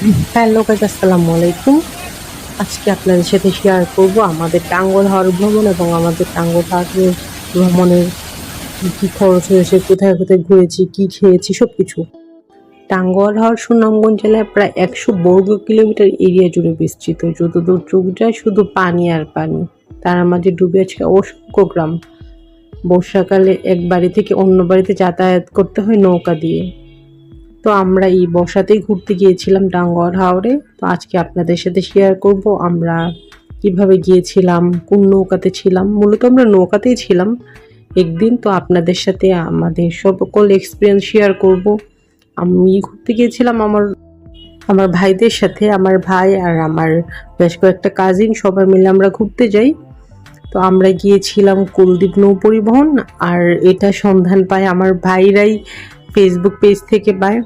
Hello guys আসসালামু আলাইকুম। আজকে আপনাদের সাথে শেয়ার করব আমাদের টাঙ্গল হাওড় ভ্রমণ এবং আমাদের টাঙ্গল হাওড় ভ্রমণের কী খরচ হয়েছে, কোথায় কোথায় ঘুরেছি, কী খেয়েছি সব কিছু টাঙ্গল হাওড় সুনামগঞ্জ জেলায় প্রায় একশো বর্গ কিলোমিটার এরিয়া জুড়ে বিস্তৃত। যতদূর চোখ যায় শুধু পানি আর পানি। তার মাঝে ডুবে আছে অসংখ্য গ্রাম। বর্ষাকালে এক বাড়ি থেকে অন্য বাড়িতে যাতায়াত করতে হয় নৌকা দিয়ে। তো আমরা এই বর্ষাতেই ঘুরতে গিয়েছিলাম ডাঙ্গর হাওড়ে তো আজকে আপনাদের সাথে শেয়ার করব আমরা কীভাবে গিয়েছিলাম, কোন নৌকাতে ছিলাম। মূলত আমরা নৌকাতেই ছিলাম একদিন। তো আপনাদের সাথে আমাদের সকল এক্সপিরিয়েন্স শেয়ার করব। আমি ঘুরতে গিয়েছিলাম আমার আমার ভাইদের সাথে, আমার ভাই আর আমার বেশ কয়েকটা কাজিন সবাই মিলে আমরা ঘুরতে যাই। তো আমরা গিয়েছিলাম কুলদীপ নৌ পরিবহন আর এটা সন্ধান পায় আমার ভাইরাই ফেসবুক পেজ থেকে পায়।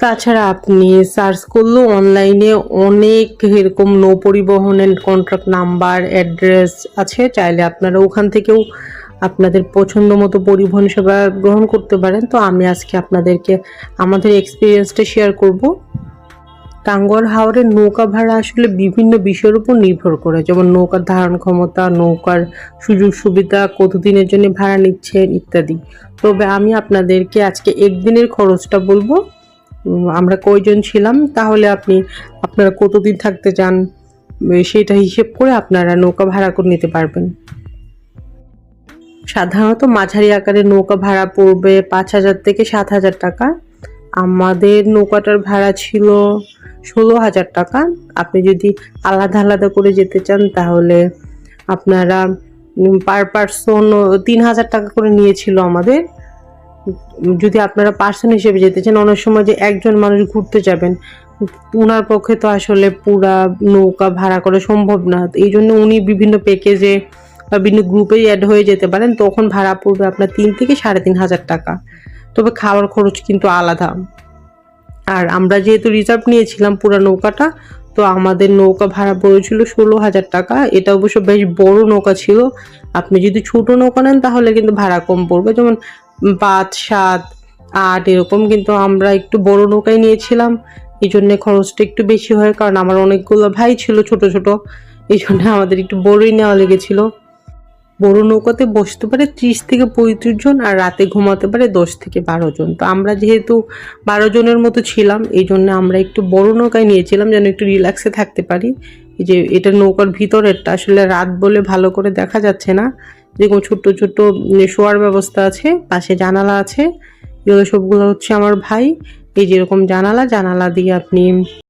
তাছাড়া আপনি সার্চ করলেও অনলাইনে অনেক এরকম নৌ পরিবহনের কন্ট্রাক্ট নাম্বার অ্যাড্রেস আছে। চাইলে আপনারা ওখান থেকেও আপনাদের পছন্দ মতো পরিবহন সেবা গ্রহণ করতে পারেন। তো আমি আজকে আপনাদেরকে, আমাদের এক্সপিরিয়েন্সটা শেয়ার করব। টাঙ্গর হাওড়ের নৌকা ভাড়া আসলে বিভিন্ন বিষয়ের উপর নির্ভর করে। যেমন নৌকার ধারণ ক্ষমতা, নৌকার সুযোগ সুবিধা, কতদিনের জন্য ভাড়া নিচ্ছেন ইত্যাদি। তবে আমি আপনাদেরকে আজকে একদিনের খরচটা বলব। আমরা কয়জন ছিলাম? তাহলে আপনি, আপনারা কতদিন থাকতে চান? সেটা হিসেব করে আপনারা নৌকা ভাড়া করে নিতে পারবেন। সাধারণত মাঝারি আকারের নৌকা ভাড়া পড়বে পাঁচ হাজার থেকে সাত হাজার টাকা। আমাদের নৌকাটার ভাড়া ছিল ষোলো হাজার টাকা। আপনি যদি আলাদা আলাদা করে যেতে চান, তাহলে আপনারা পার পার্সন তিন হাজার টাকা করে নিয়েছিল আমাদের। যদি আপনারা পার্সন হিসেবে যেতে চান, অনেক সময় যে একজন মানুষ ঘুরতে যাবেন ওনার পক্ষে তো আসলে পুরা নৌকা ভাড়া করা সম্ভব না। এই জন্য উনি বিভিন্ন প্যাকেজে বা বিভিন্ন গ্রুপে অ্যাড হয়ে যেতে পারেন, তখন ভাড়া পড়বে আপনার তিন থেকে সাড়ে তিন হাজার টাকা। তবে খাওয়ার খরচ কিন্তু আলাদা। আর আমরা যেহেতু রিজার্ভ নিয়েছিলাম পুরো নৌকাটা, তো আমাদের নৌকা ভাড়া পড়েছিল ষোলো হাজার টাকা। এটা অবশ্য বেশ বড় নৌকা ছিল। আপনি যদি ছোট নৌকা নেন তাহলে কিন্তু ভাড়া কম পড়বে। যেমন পাঁচ সাত আট, এরকম কিন্তু আমরা একটু বড় নৌকায় নিয়েছিলাম। এই জন্যে খরচটা একটু বেশি হয়, কারণ আমার অনেকগুলো ভাই ছিল ছোট ছোট। এই জন্য আমাদের একটু বড়ই নেওয়া লেগেছিল। বড় নৌকাতে বসতে পারে ত্রিশ থেকে পঁয়ত্রিশ জন আর রাতে ঘুমাতে পারে দশ থেকে বারো জন। তো আমরা যেহেতু বারো জনের মতো ছিলাম, এই জন্য আমরা একটু বড় নৌকায় নিয়েছিলাম যেন একটু রিল্যাক্সে থাকতে পারি। যে এটা নৌকার ভিতরেরটা, আসলে রাত বলে ভালো করে দেখা যাচ্ছে না। যেরকম ছোট্ট ছোট্ট শোয়ার ব্যবস্থা আছে, পাশে জানালা আছে। এগুলো সবগুলো হচ্ছে আমার ভাই। এই যেরকম জানালা জানালা দিয়ে আপনি